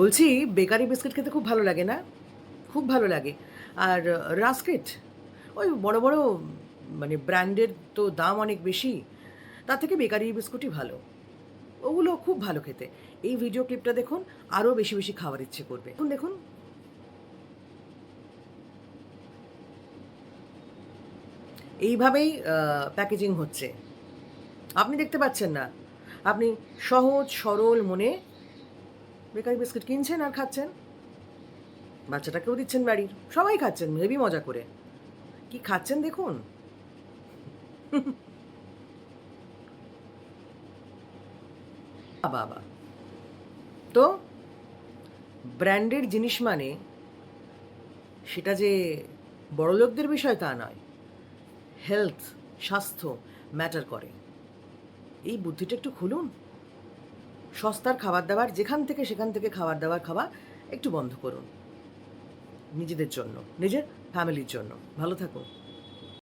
বলছি, bakery biscuit খেতে খুব ভালো লাগে না? খুব ভালো লাগে। আর, রাস্কেট? ওই বড় বড় মানে ব্র্যান্ডের তো দাম অনেক বেশি। তার থেকে বেকারি বিস্কুটই ভালো। ওগুলো খুব ভালো খেতে। এই ভিডিও ক্লিপটা দেখুন, আরও বেশি বেশি খাওয়ার ইচ্ছে করবে। দেখুন দেখুন। এইভাবেই প্যাকেজিং হচ্ছে। আপনি দেখতে পাচ্ছেন না। আপনি সহজ, সরল মনে বেকারি বিস্কিট কিনছেন আর খাচ্ছেন? বাচ্চাটাকেও দিচ্ছেন বাড়ির। সবাই খাচ্ছেন হেবি মজা করে। কি খাচ্ছেন দেখুন? বাবা তো, ব্র্যান্ডের জিনিস মানে সেটা যে বড়লোকদের বিষয় তা নয়। হেলথ, স্বাস্থ্য ম্যাটার করে। এই বুদ্ধিটা একটু খুলুন। সস্তার খাবার দাবার, যেখান থেকে সেখান থেকে খাবার দাবার খাওয়া একটু বন্ধ করুন। নিজেদের জন্য, নিজের ফ্যামিলির জন্য। ভালো থাকুন।